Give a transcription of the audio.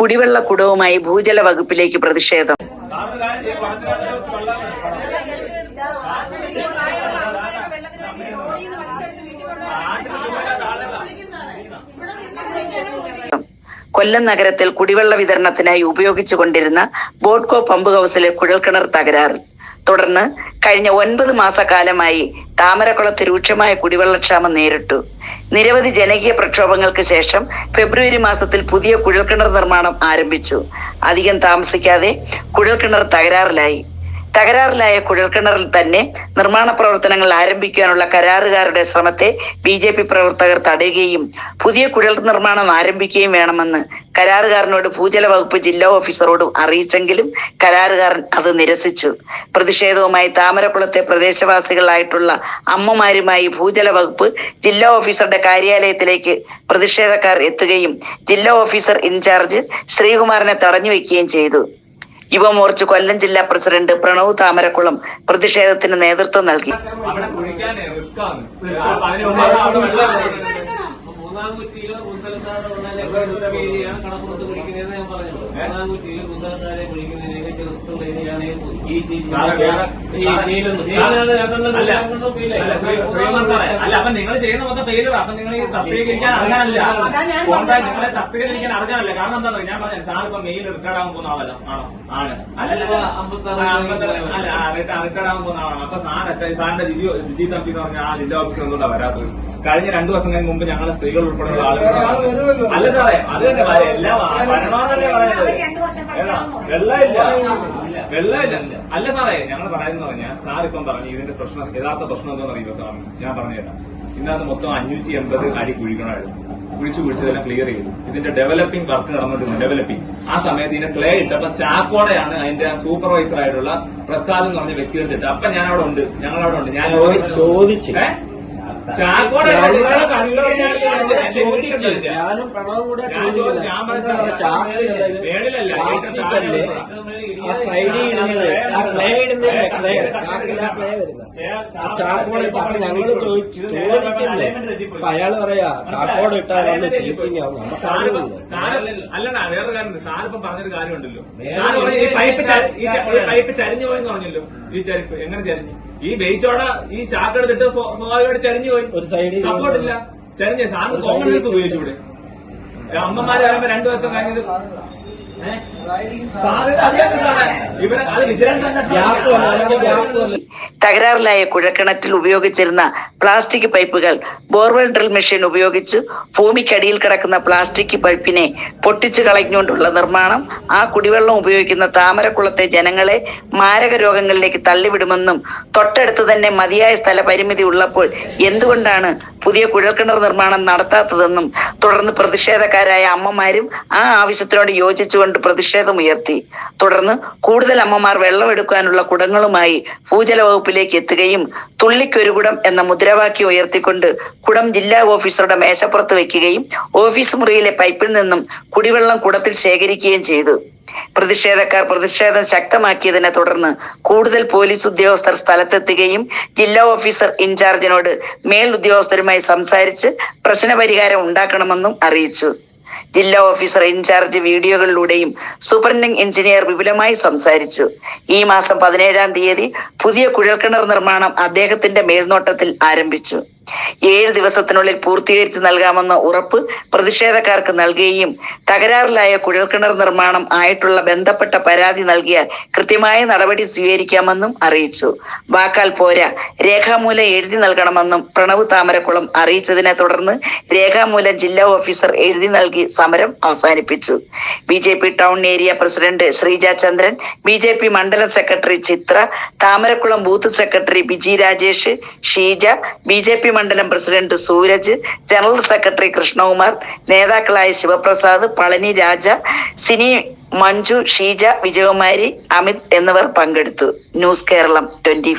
കുടിവെള്ള കുടവുമായി ഭൂജല വകുപ്പിലേക്ക് പ്രതിഷേധം. കൊല്ലം നഗരത്തിൽ കുടിവെള്ള വിതരണത്തിനായി ഉപയോഗിച്ചുകൊണ്ടിരുന്ന ബോട്ട്കോ പമ്പ് ഹൗസിലെ കുഴൽക്കിണർ തകരാറിൽ. തുടർന്ന് കഴിഞ്ഞ ഒൻപത് മാസക്കാലമായി താമരക്കുളത്ത് രൂക്ഷമായ കുടിവെള്ളക്ഷാമം നേരിട്ടു. നിരവധി ജനകീയ പ്രക്ഷോഭങ്ങൾക്ക് ശേഷം ഫെബ്രുവരി മാസത്തിൽ പുതിയ കുഴൽക്കിണർ നിർമ്മാണം ആരംഭിച്ചു. അധികം താമസിക്കാതെ കുഴൽക്കിണർ തകരാറിലായി. തകരാറിലായ കുഴൽക്കിണറിൽ തന്നെ നിർമ്മാണ പ്രവർത്തനങ്ങൾ ആരംഭിക്കാനുള്ള കരാറുകാരുടെ ശ്രമത്തെ ബി ജെ പി പ്രവർത്തകർ തടയുകയും പുതിയ കുഴൽ നിർമ്മാണം ആരംഭിക്കുകയും വേണമെന്ന് കരാറുകാരനോട് ഭൂജല വകുപ്പ് ജില്ലാ ഓഫീസറോടും അറിയിച്ചെങ്കിലും കരാറുകാരൻ അത് നിരസിച്ചു. പ്രതിഷേധവുമായി താമരക്കുളത്തെ പ്രദേശവാസികളായിട്ടുള്ള അമ്മമാരുമായി ഭൂജല വകുപ്പ് ജില്ലാ ഓഫീസറുടെ കാര്യാലയത്തിലേക്ക് പ്രതിഷേധക്കാർ എത്തുകയും ജില്ലാ ഓഫീസർ ഇൻചാർജ് ശ്രീകുമാറിനെ തടഞ്ഞു വെക്കുകയും ചെയ്തു. യുവമോർച്ച കൊല്ലം ജില്ലാ പ്രസിഡന്റ് പ്രണവ് താമരക്കുളം പ്രതിഷേധത്തിന് നേതൃത്വം നൽകി. അവിടെ കുഴിക്കാൻ റിസ്ക് ആണ് കുറ്റിയിൽ മുന്തലത്താട് ഉള്ളതിനൊക്കെ റിസ്ക് കടപ്പുറത്ത് കുഴിക്കുന്നതെന്ന് ഞാൻ പറഞ്ഞു മൂന്നാം കുറ്റിയിൽ മുന്തലത്താടെ കുഴിക്കുന്നതിനൊക്കെ റിസ്ക് ഉള്ള ഏരിയയാണ് ഈ അല്ല, അപ്പൊ നിങ്ങൾ ചെയ്യുന്ന മൊത്തം ഫെയിലർ അപ്പൊ നിങ്ങൾ ഈ തസ്തികരിക്കാൻ അറിയാനല്ല നിങ്ങളെ തസ്തികരിക്കാൻ അറിയാനല്ല കാരണം എന്താണെന്ന് ഞാൻ പറഞ്ഞു സാർ ഇപ്പൊ മെയിൽ റിട്ടയർഡ് ആകാൻ പോകുന്ന ആളല്ല. ആണോ? ആണ്. അല്ലല്ല അല്ല റിട്ടയർഡ് ആകാൻ പോകുന്ന ആളാണ്. അപ്പൊ സാർ സാറിന്റെ ജിജി ജിജി തമ്പി എന്ന് പറഞ്ഞ ആ ജില്ലാ ഓഫീസിൽ എന്തുകൊണ്ടാ വരാത്തത്. കഴിഞ്ഞ രണ്ടു ദിവസങ്ങൾക്ക് മുമ്പ് ഞങ്ങളെ സ്ത്രീകൾ ഉൾപ്പെടെയുള്ള ആളുകൾ അല്ല സാറേ അത് തന്നെ. എല്ലാം വരണമെന്നല്ലേ പറയുന്നത്? വെള്ളമില്ല. വെള്ളമില്ല. അല്ല സാറേ ഞങ്ങൾ പറയുന്നത് പറഞ്ഞാൽ സാർ ഇപ്പം പറഞ്ഞു ഇതിന്റെ പ്രശ്നം യഥാർത്ഥ പ്രശ്നം എന്താണെന്ന് പറയുക സാർ. ഞാൻ പറഞ്ഞുതരാം ഇതിനകത്ത് മൊത്തം അഞ്ഞൂറ്റി എൺപത് അടി കുഴിക്കണമായിരുന്നു കുഴിച്ചു കുഴിച്ചതെല്ലാം ക്ലിയർ ചെയ്തു. ഇതിന്റെ ഡെവലപ്പിംഗ് വർക്ക് നടന്നിട്ടുണ്ട് ഡെവലപ്പിംഗ് ആ സമയത്ത് ഇതിന്റെ ക്ലേ ഇട്ടപ്പോ ചാക്കോടെയാണ് അതിന്റെ സൂപ്പർവൈസർ ആയിട്ടുള്ള പ്രസാദ് എന്ന് പറഞ്ഞ വ്യക്തി എടുത്തിട്ട് അപ്പൊ ഞാൻ അവിടെ ഉണ്ട് ഞങ്ങൾ അവിടെ ഉണ്ട് ഞാൻ ചോദിച്ചു. ഞാനും പ്രണവും കൂടെ അല്ലേ? ആ സൈഡിൽ ഇടുന്നത്. ക്ലേ ഇടുന്നില്ല ക്ലേ ചാക്കിൽ ക്ലേ വരുന്നത്. ആ ചാക്കോട് ഇട്ട് അപ്പൊ ഞങ്ങൾ ചോദിച്ചു ചോദിക്കുന്നേ അപ്പൊ അയാൾ പറയാ ചാക്കോട് ഇട്ടാലാണ് സീറ്റിംഗ് ആവും. നമുക്ക് അല്ലടാ വേറൊരു കാര്യം സാറിപ്പം പറഞ്ഞൊരു കാര്യമുണ്ടല്ലോ. ഈ പൈപ്പ് ഈ പൈപ്പ് ചരിഞ്ഞു പോയെന്ന് പറഞ്ഞല്ലോ. ഈ ചരിപ്പ് എങ്ങനെ ചരിഞ്ഞു? ഈ വെയിറ്റോടെ ഈ ചാക്കെടുത്തിട്ട് എടുത്തിട്ട് സ്വാഭാവികമായിട്ട് ചരിഞ്ഞു പോയി. ഒരു സൈഡ് സപ്പോർട്ട് ഇല്ല. ചരിഞ്ഞ. സാറിന് കോമൺ സെൻസ് ഉപയോഗിച്ചൂടെ അമ്മമാരെ രണ്ടു ദിവസം കഴിഞ്ഞത് തകരാറിലായ കുഴക്കിണറ്റിൽ ഉപയോഗിച്ചിരുന്ന പ്ലാസ്റ്റിക് പൈപ്പുകൾ ബോർവെൽ ഡ്രിൽ മെഷീൻ ഉപയോഗിച്ച് ഭൂമിക്കടിയിൽ കിടക്കുന്ന പ്ലാസ്റ്റിക് പൈപ്പിനെ പൊട്ടിച്ചു കളഞ്ഞുകൊണ്ടുള്ള നിർമ്മാണം ആ കുടിവെള്ളം ഉപയോഗിക്കുന്ന താമരക്കുളത്തെ ജനങ്ങളെ മാരക രോഗങ്ങളിലേക്ക് തള്ളിവിടുമെന്നും തൊട്ടടുത്ത് തന്നെ മതിയായ സ്ഥല പരിമിതി ഉള്ളപ്പോൾ എന്തുകൊണ്ടാണ് പുതിയ കുഴൽക്കിണർ നിർമ്മാണം നടത്താത്തതെന്നും തുടർന്ന് പ്രതിഷേധക്കാരായ അമ്മമാരും ആ ആവശ്യത്തിനോട് യോജിച്ചുകൊണ്ട് പ്രതിഷേധമുയർത്തി. തുടർന്ന് കൂടുതൽ അമ്മമാർ വെള്ളമെടുക്കാനുള്ള കുടങ്ങളുമായി ഭൂജല വകുപ്പിലേക്ക് എത്തുകയും തുള്ളിക്കൊരുകുടം എന്ന എന്ന മുദ്രാവാക്യം ഉയർത്തിക്കൊണ്ട് കുടം ജില്ലാ ഓഫീസറുടെ മേശപ്പുറത്ത് വെക്കുകയും ഓഫീസ് മുറിയിലെ പൈപ്പിൽ നിന്നും കുടിവെള്ളം കുടത്തിൽ ശേഖരിക്കുകയും ചെയ്തു. പ്രതിഷേധക്കാർ പ്രതിഷേധം ശക്തമാക്കിയതിനെ തുടർന്ന് കൂടുതൽ പോലീസ് ഉദ്യോഗസ്ഥർ സ്ഥലത്തെത്തുകയും ജില്ലാ ഓഫീസർ ഇൻചാർജിനോട് മേൽ ഉദ്യോഗസ്ഥരുമായി സംസാരിച്ച് പ്രശ്നപരിഹാരം ഉണ്ടാക്കണമെന്നും അറിയിച്ചു. ജില്ലാ ഓഫീസർ ഇൻചാർജ് വീഡിയോകളിലൂടെയും സൂപ്രണ്ടിംഗ് എഞ്ചിനീയർ വിപുലമായി സംസാരിച്ചു. ഈ മാസം പതിനേഴാം തീയതി പുതിയ കുഴൽക്കിണർ നിർമ്മാണം അദ്ദേഹത്തിന്റെ മേൽനോട്ടത്തിൽ ആരംഭിച്ചു. ഏഴ് ദിവസത്തിനുള്ളിൽ പൂർത്തീകരിച്ച് നൽകാമെന്ന ഉറപ്പ് പ്രതിഷേധക്കാർക്ക് നൽകുകയും തകരാറിലായ കുഴൽക്കിണർ നിർമ്മാണം ആയിട്ടുള്ള ബന്ധപ്പെട്ട പരാതി നൽകിയാൽ കൃത്യമായ നടപടി സ്വീകരിക്കാമെന്നും അറിയിച്ചു. വാക്കാൽ പോരാ. രേഖാമൂലം എഴുതി നൽകണമെന്നും പ്രണവ് താമരക്കുളം അറിയിച്ചതിനെ തുടർന്ന് രേഖാമൂലം ജില്ലാ ഓഫീസർ എഴുതി നൽകി സമരം അവസാനിപ്പിച്ചു. B J P town area president Sreeja Chandran B J P മണ്ഡല secretary Chithra Thamarakulam booth secretary Biji Rajesh Sheeja B J P മണ്ഡലം president Sooraj general secretary Krishnakumar നേതാക്കളായ ശിവപ്രസാദ് പളനി രാജ സിനി മഞ്ജു ഷീജ വിജയകുമാരി അമിത് എന്നിവർ പങ്കെടുത്തു. News Keralam twenty